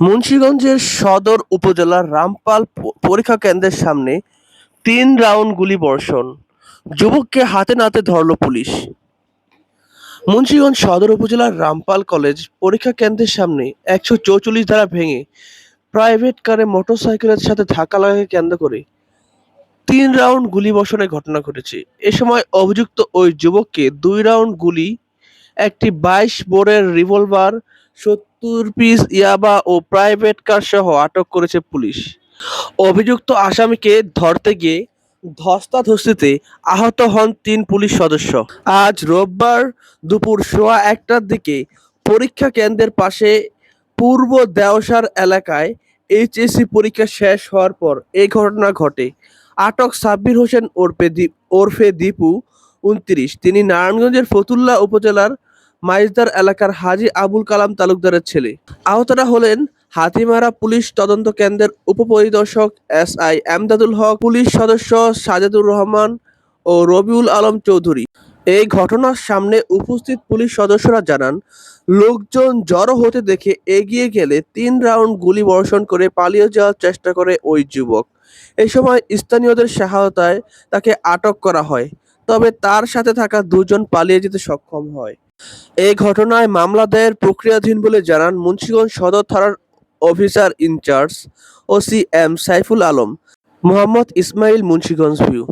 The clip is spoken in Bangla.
মুন্সিগঞ্জের সদর উপজেলার রামপাল পরীক্ষা কেন্দ্রের সামনে তিন রাউন্ড গুলিবর্ষণ যুবককে হাতে নাতে ধরল পুলিশ। মুন্সিগঞ্জ সদর উপজেলার রামপাল কলেজ পরীক্ষা কেন্দ্রের সামনে একশো চৌচল্লিশ ধারা ভেঙে প্রাইভেট কারে মোটরসাইকেলের সাথে ধাক্কা লাগাকে কেন্দ্র করে তিন রাউন্ড গুলিবর্ষণের ঘটনা ঘটেছে। এ সময় অভিযুক্ত ওই যুবককে দুই রাউন্ড গুলি, একটি বাইশ বোরের রিভলভার সত্তর পিস ইয়াবা ও প্রাইভেট কার সহ আটক করেছে পুলিশ। অভিযুক্ত আসামিকে ধরতে গিয়ে ধস্তাধস্তিতে আহত হন তিন পুলিশ সদস্য। আজ রোববার দুপুর সোয়া একটার দিকে পরীক্ষা কেন্দ্রের পাশে পূর্ব দেওসার এলাকায় এইচএসসি পরীক্ষা শেষ হওয়ার পর এই ঘটনা ঘটে। আটক সাব্বির হোসেন ওরফে দীপ ওরফে দীপু উনত্রিশ, তিনি নারায়ণগঞ্জের ফতুল্লা উপজেলার মাইজদার এলাকার হাজী আবুল কালাম তালুকদারের ছেলে। আহতরা হলেন হাতিমারা পুলিশ তদন্ত কেন্দ্রের উপপরিদর্শক S I Emdadul Haque, police সদস্য সাজেদুর রহমান ও রবিউল আলম চৌধুরী। এই ঘটনার সামনে উপস্থিত পুলিশ সদস্যরা জানান, লোকজন জড়ো হতে দেখে এগিয়ে গেলে তিন রাউন্ড গুলি বর্ষণ করে পালিয়ে যাওয়ার চেষ্টা করে ওই যুবক। এই সময় স্থানীয়দের সহায়তায় তাকে আটক করা হয়। তবে তার সাথে থাকা দুজন পালিয়ে যেতে সক্ষম হয়। এই ঘটনায় মামলা দায়ের প্রক্রিয়াধীন বলে জানান মুন্সিগঞ্জ সদর থানার officer in charge O C M Saiful Alam. Mohammad Ismail, Munshiganj view.